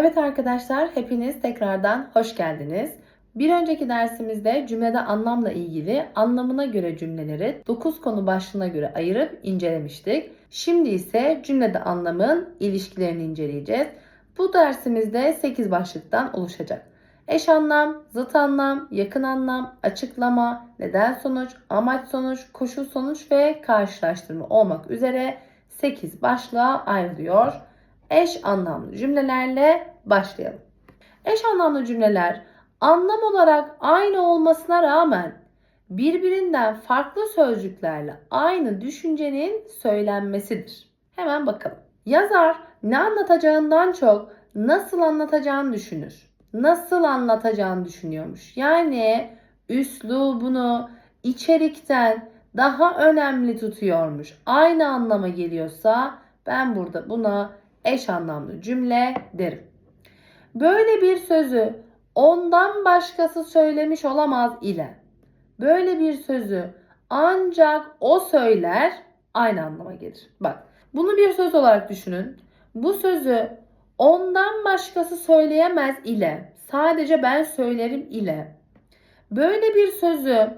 Evet arkadaşlar, hepiniz tekrardan hoş geldiniz. Bir önceki dersimizde cümlede anlamla ilgili anlamına göre cümleleri 9 konu başlığına göre ayırıp incelemiştik. Şimdi ise cümlede anlamın ilişkilerini inceleyeceğiz. Bu dersimizde 8 başlıktan oluşacak. Eş anlam, zıt anlam, yakın anlam, açıklama, neden sonuç, amaç sonuç, koşul sonuç ve karşılaştırma olmak üzere 8 başlığa ayrılıyor. Eş anlamlı cümlelerle başlayalım. Eş anlamlı cümleler anlam olarak aynı olmasına rağmen birbirinden farklı sözcüklerle aynı düşüncenin söylenmesidir. Hemen bakalım. Yazar ne anlatacağından çok nasıl anlatacağını düşünür. Nasıl anlatacağını düşünüyormuş. Yani üslubunu içerikten daha önemli tutuyormuş. Aynı anlama geliyorsa ben burada buna eş anlamlı cümle derim. Böyle bir sözü ondan başkası söylemiş olamaz ile böyle bir sözü ancak o söyler aynı anlama gelir. Bak bunu bir söz olarak düşünün. Bu sözü ondan başkası söyleyemez ile sadece ben söylerim ile böyle bir sözü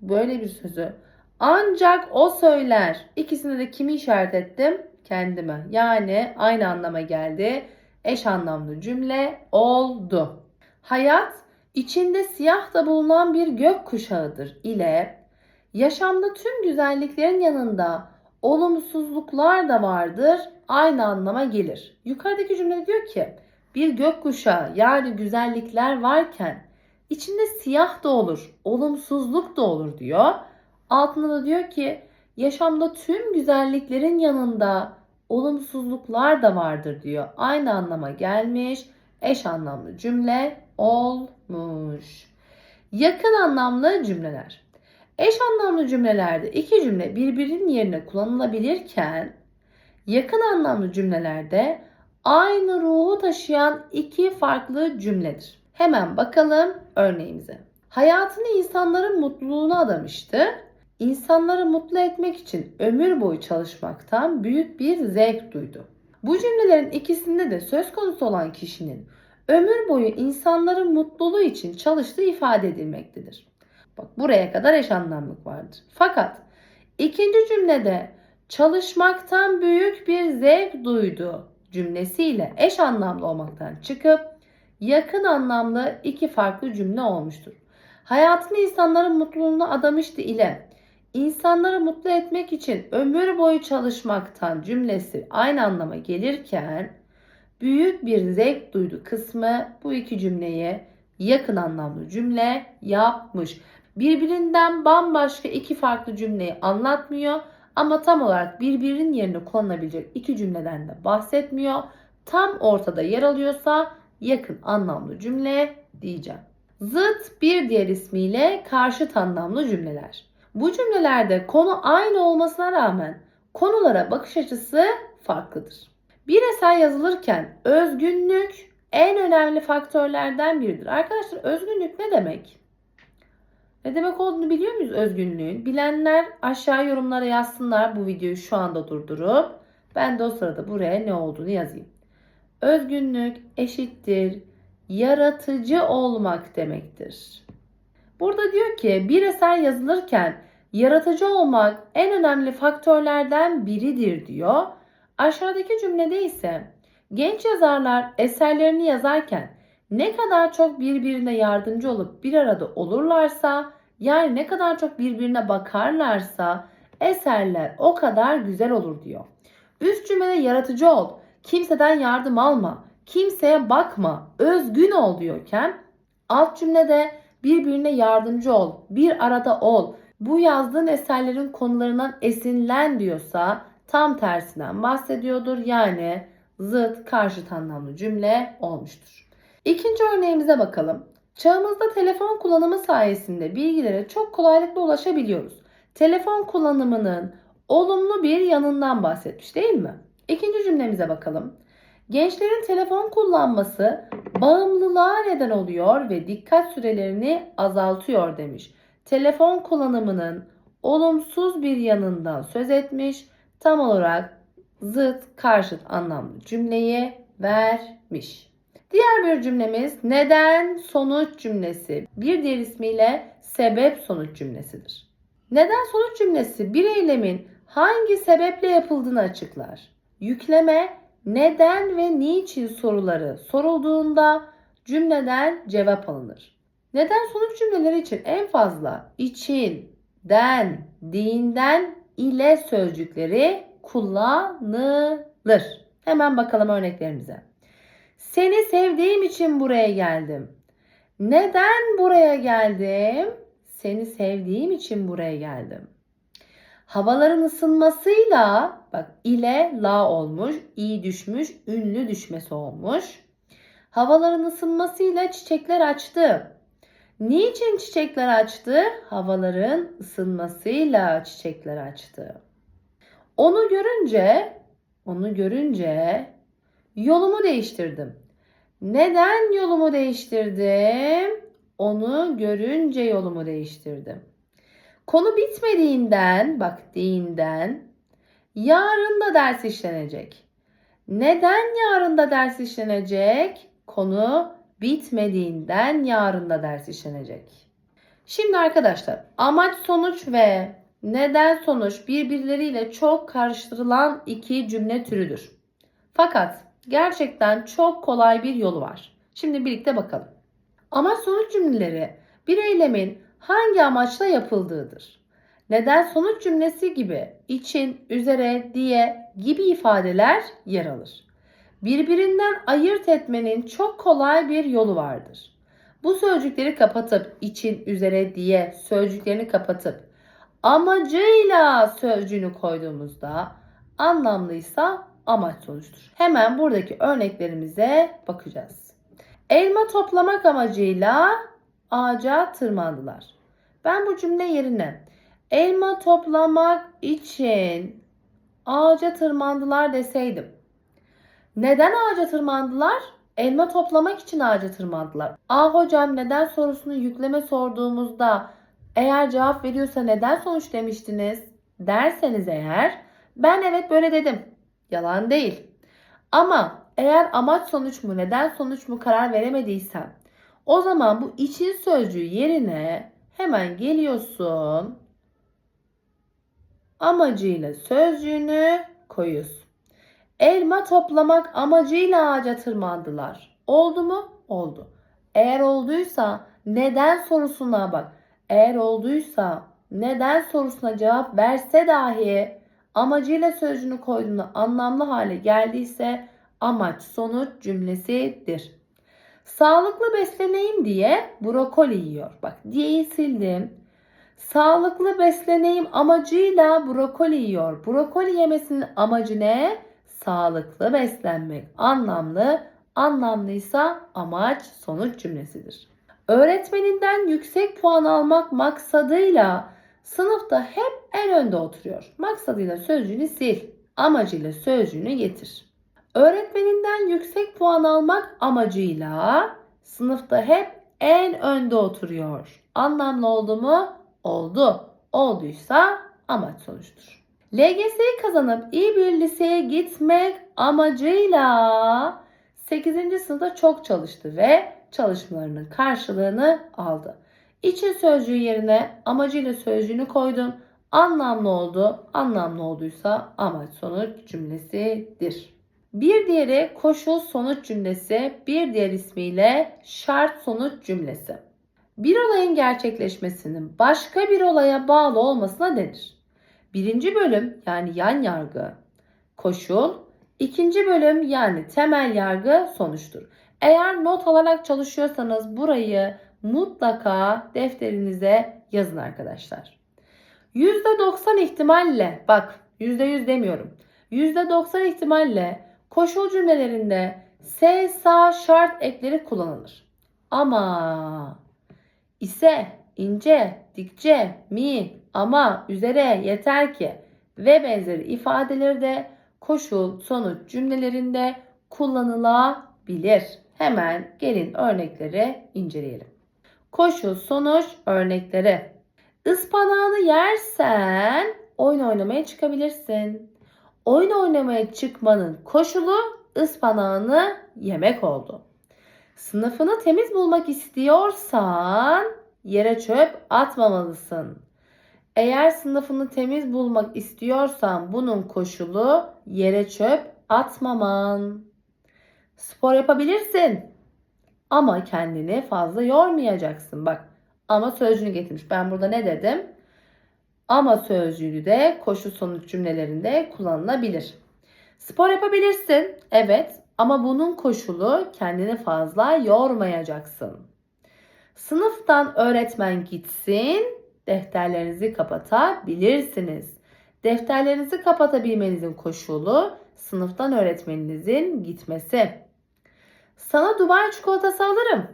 böyle bir sözü ancak o söyler. İkisinde de kimi işaret ettim? Kendime. Yani aynı anlama geldi. Eş anlamlı cümle oldu. Hayat içinde siyah da bulunan bir gök kuşağıdır ile yaşamda tüm güzelliklerin yanında olumsuzluklar da vardır aynı anlama gelir. Yukarıdaki cümle diyor ki bir gök kuşağı yani güzellikler varken içinde siyah da olur, olumsuzluk da olur diyor. Altında da diyor ki yaşamda tüm güzelliklerin yanında olumsuzluklar da vardır diyor. Aynı anlama gelmiş, eş anlamlı cümle olmuş. Yakın anlamlı cümleler. Eş anlamlı cümlelerde iki cümle birbirinin yerine kullanılabilirken yakın anlamlı cümlelerde aynı ruhu taşıyan iki farklı cümledir. Hemen bakalım örneğimize. Hayatını insanların mutluluğuna adamıştı. İnsanları mutlu etmek için ömür boyu çalışmaktan büyük bir zevk duydu. Bu cümlelerin ikisinde de söz konusu olan kişinin ömür boyu insanların mutluluğu için çalıştığı ifade edilmektedir. Bak buraya kadar eş anlamlık vardır. Fakat ikinci cümlede çalışmaktan büyük bir zevk duydu cümlesiyle eş anlamlı olmaktan çıkıp yakın anlamlı iki farklı cümle olmuştur. Hayatını insanların mutluluğuna adamıştı ile insanları mutlu etmek için ömür boyu çalışmaktan cümlesi aynı anlama gelirken büyük bir zevk duydu kısmı bu iki cümleye yakın anlamlı cümle yapmış. Birbirinden bambaşka iki farklı cümleyi anlatmıyor ama tam olarak birbirinin yerine kullanılabilecek iki cümleden de bahsetmiyor. Tam ortada yer alıyorsa yakın anlamlı cümle diyeceğim. Zıt bir diğer ismiyle karşıt anlamlı cümleler. Bu cümlelerde konu aynı olmasına rağmen konulara bakış açısı farklıdır. Bir eser yazılırken özgünlük en önemli faktörlerden biridir. Arkadaşlar özgünlük ne demek? Ne demek olduğunu biliyor muyuz özgünlüğün? Bilenler aşağı yorumlara yazsınlar bu videoyu şu anda durdurup. Ben de o sırada buraya ne olduğunu yazayım. Özgünlük eşittir yaratıcı olmak demektir. Burada diyor ki bir eser yazılırken yaratıcı olmak en önemli faktörlerden biridir diyor. Aşağıdaki cümlede ise genç yazarlar eserlerini yazarken ne kadar çok birbirine yardımcı olup bir arada olurlarsa yani ne kadar çok birbirine bakarlarsa eserler o kadar güzel olur diyor. Üst cümlede yaratıcı ol, kimseden yardım alma, kimseye bakma, özgün ol diyorken alt cümlede birbirine yardımcı ol, bir arada ol. Bu yazdığın eserlerin konularından esinlen diyorsa tam tersinden bahsediyordur. Yani zıt karşıt anlamlı cümle olmuştur. İkinci örneğimize bakalım. Çağımızda telefon kullanımı sayesinde bilgilere çok kolaylıkla ulaşabiliyoruz. Telefon kullanımının olumlu bir yanından bahsetmiş değil mi? İkinci cümlemize bakalım. Gençlerin telefon kullanması bağımlılığa neden oluyor ve dikkat sürelerini azaltıyor demiş. Telefon kullanımının olumsuz bir yanından söz etmiş. Tam olarak zıt karşıt anlamlı cümleyi vermiş. Diğer bir cümlemiz neden sonuç cümlesi. Bir diğer ismiyle sebep sonuç cümlesidir. Neden sonuç cümlesi bir eylemin hangi sebeple yapıldığını açıklar. Yükleme neden ve niçin soruları sorulduğunda cümleden cevap alınır. Neden sonuç cümleleri için en fazla için, den, dinden ile sözcükleri kullanılır. Hemen bakalım örneklerimize. Seni sevdiğim için buraya geldim. Neden buraya geldim? Seni sevdiğim için buraya geldim. Havaların ısınmasıyla bak ile la olmuş, i düşmüş, ünlü düşmesi olmuş. Havaların ısınmasıyla çiçekler açtı. Niçin çiçekler açtı? Havaların ısınmasıyla çiçekler açtı. Onu görünce, onu görünce yolumu değiştirdim. Neden yolumu değiştirdim? Onu görünce yolumu değiştirdim. Konu bitmediğinden, bak diğinden, yarın da ders işlenecek. Neden yarın da ders işlenecek? Konu bitmediğinden yarın da ders işlenecek. Şimdi arkadaşlar amaç sonuç ve neden sonuç birbirleriyle çok karıştırılan iki cümle türüdür. Fakat gerçekten çok kolay bir yolu var. Şimdi birlikte bakalım. Amaç sonuç cümleleri bir eylemin hangi amaçla yapıldığıdır. Neden sonuç cümlesi gibi için, üzere, diye gibi ifadeler yer alır. Birbirinden ayırt etmenin çok kolay bir yolu vardır. Bu sözcükleri kapatıp için, üzere, diye sözcüklerini kapatıp amacıyla sözcüğünü koyduğumuzda anlamlıysa amaç sonuçtur. Hemen buradaki örneklerimize bakacağız. Elma toplamak amacıyla ağaca tırmandılar. Ben bu cümle yerine elma toplamak için ağaca tırmandılar deseydim. Neden ağaca tırmandılar? Elma toplamak için ağaca tırmandılar. Aa hocam neden sorusunu yükleme sorduğumuzda eğer cevap veriyorsa neden sonuç demiştiniz derseniz eğer ben evet böyle dedim. Yalan değil. Ama eğer amaç sonuç mu neden sonuç mu karar veremediysem o zaman bu için sözcüğü yerine hemen geliyorsun. Amacıyla sözcüğünü koyuyorsun. Elma toplamak amacıyla ağaca tırmandılar. Oldu mu? Oldu. Eğer olduysa neden sorusuna bak. Eğer olduysa neden sorusuna cevap verse dahi amacıyla sözcüğünü koyduğunda anlamlı hale geldiyse amaç sonuç cümlesidir. Sağlıklı besleneyim diye brokoli yiyor. Bak diyeyi sildim. Sağlıklı besleneyim amacıyla brokoli yiyor. Brokoli yemesinin amacı ne? Sağlıklı beslenmek. Anlamlı, anlamlıysa amaç sonuç cümlesidir. Öğretmeninden yüksek puan almak maksadıyla sınıfta hep en önde oturuyor. Maksadıyla sözcüğünü sil, amacıyla sözcüğünü getir. Öğretmeninden yüksek puan almak amacıyla sınıfta hep en önde oturuyor. Anlamlı oldu mu? Oldu. Olduysa amaç sonuçtur. LGS'yi kazanıp iyi bir liseye gitmek amacıyla 8. sınıfta çok çalıştı ve çalışmalarının karşılığını aldı. İçin sözcüğü yerine amacıyla sözcüğünü koydum. Anlamlı oldu. Anlamlı olduysa amaç sonuç cümlesidir. Bir diğeri koşul sonuç cümlesi, bir diğer ismiyle şart sonuç cümlesi. Bir olayın gerçekleşmesinin başka bir olaya bağlı olmasına denir. Birinci bölüm yani yan yargı koşul, ikinci bölüm yani temel yargı sonuçtur. Eğer not alarak çalışıyorsanız burayı mutlaka defterinize yazın arkadaşlar. %90 ihtimalle bak %100 demiyorum. %90 ihtimalle koşul cümlelerinde S, sa, şart ekleri kullanılır. Ama ise, ince, dikçe, mi, ama, üzere, yeter ki ve benzeri ifadeleri de koşul, sonuç cümlelerinde kullanılabilir. Hemen gelin örnekleri inceleyelim. Koşul, sonuç örnekleri. Ispanağını yersen oyun oynamaya çıkabilirsin. Oyun oynamaya çıkmanın koşulu ıspanağını yemek oldu. Sınıfını temiz bulmak istiyorsan yere çöp atmamalısın. Eğer sınıfını temiz bulmak istiyorsan bunun koşulu yere çöp atmaman. Spor yapabilirsin. Ama kendini fazla yormayacaksın. Bak ama sözcüğünü getirmiş. Ben burada ne dedim? Ama sözcüğü de koşu sonuç cümlelerinde kullanılabilir. Spor yapabilirsin. Evet ama bunun koşulu kendini fazla yormayacaksın. Sınıftan öğretmen gitsin, defterlerinizi kapatabilirsiniz. Defterlerinizi kapatabilmenizin koşulu sınıftan öğretmeninizin gitmesi. Sana Dubai çikolatası alırım.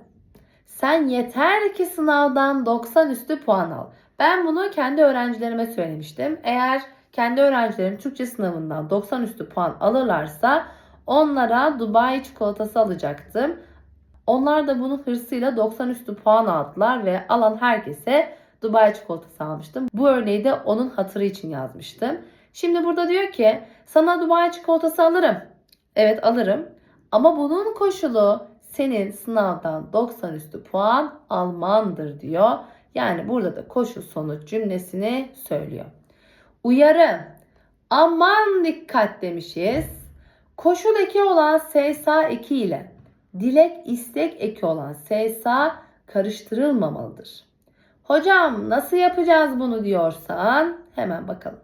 Sen yeter ki sınavdan 90 üstü puan al. Ben bunu kendi öğrencilerime söylemiştim. Eğer kendi öğrencilerim Türkçe sınavından 90 üstü puan alırlarsa onlara Dubai çikolatası alacaktım. Onlar da bunun hırsıyla 90 üstü puan aldılar ve alan herkese Dubai çikolatası almıştım. Bu örneği de onun hatırı için yazmıştım. Şimdi burada diyor ki sana Dubai çikolatası alırım. Evet alırım. Ama bunun koşulu senin sınavdan 90 üstü puan almandır diyor. Yani burada da koşul sonuç cümlesini söylüyor. Uyarı. Aman dikkat demişiz. Koşul eki olan SSA eki ile dilek istek eki olan SSA karıştırılmamalıdır. Hocam nasıl yapacağız bunu diyorsan hemen bakalım.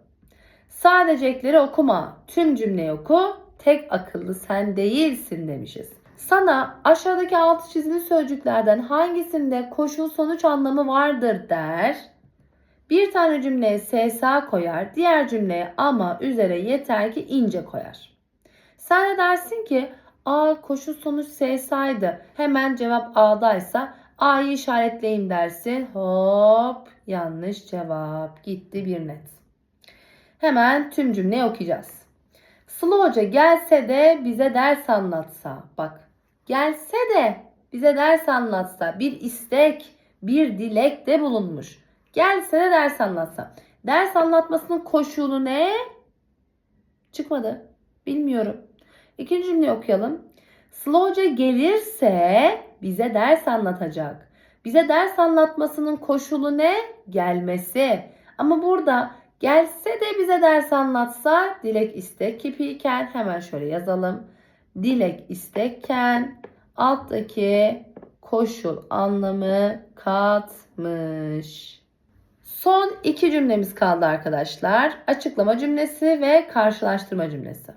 Sadecekleri okuma, tüm cümleyi oku, tek akıllı sen değilsin demişiz. Sana aşağıdaki altı çizili sözcüklerden hangisinde koşul sonuç anlamı vardır der. Bir tane cümleye SSA koyar, diğer cümleye ama üzere yeter ki ince koyar. Sen de dersin ki A koşul sonuç SSA'ydı. Hemen cevap A'daysa A'yı işaretleyin dersin. Hop yanlış cevap. Gitti bir net. Hemen tüm cümleyi okuyacağız. Sıla Hoca gelse de bize ders anlatsa. Bak gelse de bize ders anlatsa. Bir istek, bir dilek de bulunmuş. Gelse de ders anlatsa. Ders anlatmasının koşulu ne? Çıkmadı. Bilmiyorum. İkinci cümleyi okuyalım. Sıla Hoca gelirse bize ders anlatacak. Bize ders anlatmasının koşulu ne? Gelmesi. Ama burada gelse de bize ders anlatsa dilek istek kipiyken hemen şöyle yazalım. Dilek istekken alttaki koşul anlamı katmış. Son iki cümlemiz kaldı arkadaşlar. Açıklama cümlesi ve karşılaştırma cümlesi.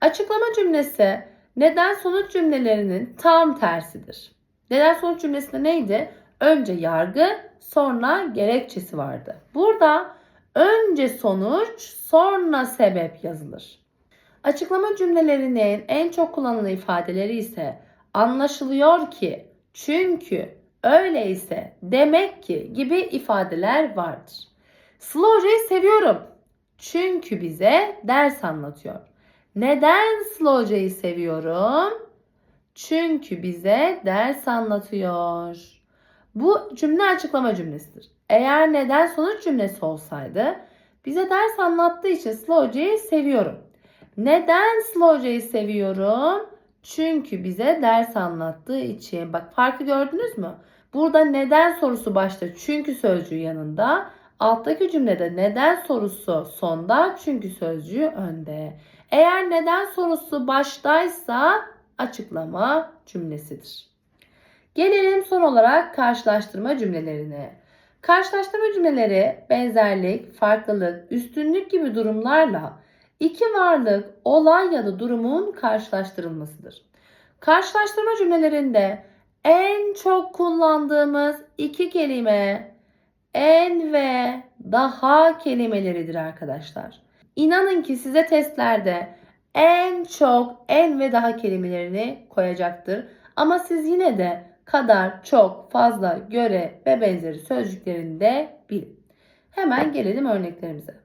Açıklama cümlesi neden sonuç cümlelerinin tam tersidir. Neden sonuç cümlesinde neydi? Önce yargı, sonra gerekçesi vardı. Burada önce sonuç, sonra sebep yazılır. Açıklama cümlelerinin en çok kullanılan ifadeleri ise anlaşılıyor ki, çünkü, öyleyse, demek ki gibi ifadeler vardır. Sıla Hoca'yı seviyorum. Çünkü bize ders anlatıyor. Neden Sıla Hoca'yı seviyorum? Çünkü bize ders anlatıyor. Bu cümle açıklama cümlesidir. Eğer neden sonuç cümlesi olsaydı bize ders anlattığı için Sıla Hoca'yı seviyorum. Neden Sıla Hoca'yı seviyorum? Çünkü bize ders anlattığı için. Bak farkı gördünüz mü? Burada neden sorusu başta çünkü sözcüğü yanında. Alttaki cümlede neden sorusu sonda çünkü sözcüğü önde. Eğer neden sorusu baştaysa açıklama cümlesidir. Gelelim son olarak karşılaştırma cümlelerine. Karşılaştırma cümleleri benzerlik, farklılık, üstünlük gibi durumlarla iki varlık, olay ya da durumun karşılaştırılmasıdır. Karşılaştırma cümlelerinde en çok kullandığımız iki kelime en ve daha kelimeleridir arkadaşlar. İnanın ki size testlerde en çok en ve daha kelimelerini koyacaktır. Ama siz yine de kadar, çok, fazla, göre ve benzeri sözcüklerini de bilin. Hemen gelelim örneklerimize.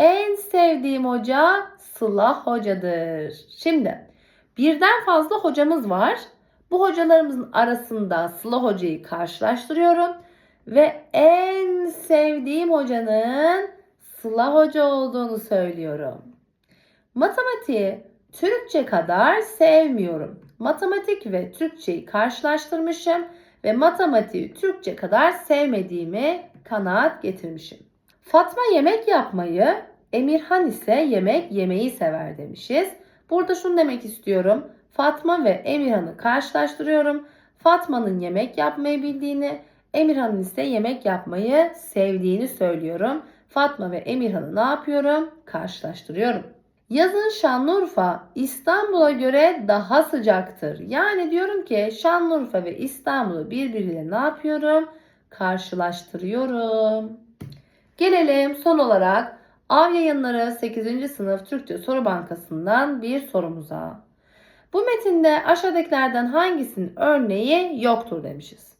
En sevdiğim hoca Sıla hocadır. Şimdi birden fazla hocamız var. Bu hocalarımızın arasında Sıla hocayı karşılaştırıyorum. Ve en sevdiğim hocanın Sıla hoca olduğunu söylüyorum. Matematiği Türkçe kadar sevmiyorum. matematik ve Türkçeyi karşılaştırmışım ve matematiği Türkçe kadar sevmediğimi kanaat getirmişim. Fatma yemek yapmayı, Emirhan ise yemek yemeyi sever demişiz. Burada şunu demek istiyorum. Fatma ve Emirhan'ı karşılaştırıyorum. Fatma'nın yemek yapmayı bildiğini, Emirhan'ın ise yemek yapmayı sevdiğini söylüyorum. Fatma ve Emirhan'ı ne yapıyorum? Karşılaştırıyorum. Yazın Şanlıurfa İstanbul'a göre daha sıcaktır. Yani diyorum ki Şanlıurfa ve İstanbul'u birbiriyle ne yapıyorum? Karşılaştırıyorum. Gelelim son olarak Av Yayınları 8. sınıf Türkçe Soru Bankası'ndan bir sorumuza. Bu metinde aşağıdakilerden hangisinin örneği yoktur demişiz.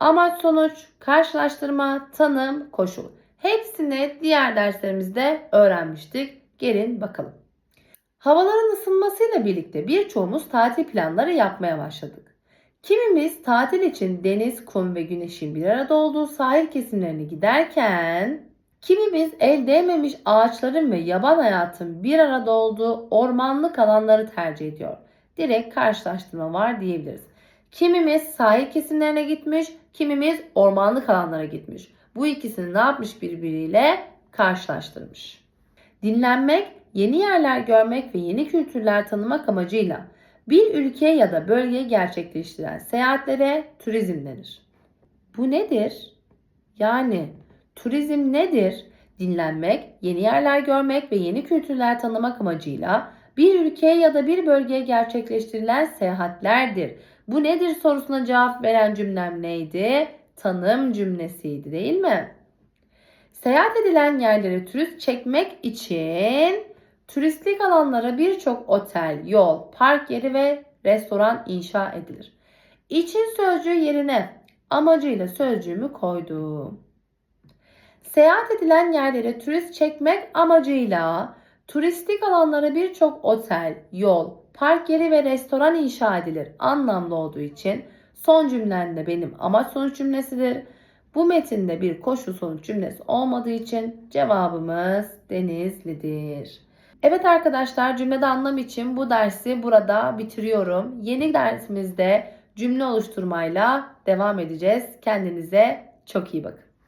Amaç sonuç, karşılaştırma, tanım, koşul. Hepsini diğer derslerimizde öğrenmiştik. Gelin bakalım. Havaların ısınmasıyla birlikte birçoğumuz tatil planları yapmaya başladık. Kimimiz tatil için deniz, kum ve güneşin bir arada olduğu sahil kesimlerine giderken, kimimiz el değmemiş ağaçların ve yaban hayatın bir arada olduğu ormanlık alanları tercih ediyor. Direkt karşılaştırma var diyebiliriz. Kimimiz sahil kesimlerine gitmiş, kimimiz ormanlık alanlara gitmiş. Bu ikisini ne yapmış birbiriyle? Karşılaştırmış. Dinlenmek, yeni yerler görmek ve yeni kültürler tanımak amacıyla bir ülke ya da bölgeye gerçekleştirilen seyahatlere turizm denir. Bu nedir? Yani turizm nedir? Dinlenmek, yeni yerler görmek ve yeni kültürler tanımak amacıyla bir ülkeye ya da bir bölgeye gerçekleştirilen seyahatlerdir. Bu nedir sorusuna cevap veren cümlem neydi? Tanım cümlesiydi değil mi? Seyahat edilen yerlere turist çekmek için turistik alanlara birçok otel, yol, park yeri ve restoran inşa edilir. İçin sözcüğü yerine amacıyla sözcüğümü koydum. Seyahat edilen yerlere turist çekmek amacıyla turistik alanlara birçok otel, yol, park yeri ve restoran inşa edilir anlamlı olduğu için son cümlen de benim amaç sonuç cümlesidir. Bu metinde bir koşu sonuç cümlesi olmadığı için cevabımız Denizli'dir. Evet arkadaşlar cümlede anlam için bu dersi burada bitiriyorum. Yeni dersimizde cümle oluşturmayla devam edeceğiz. Kendinize çok iyi bakın.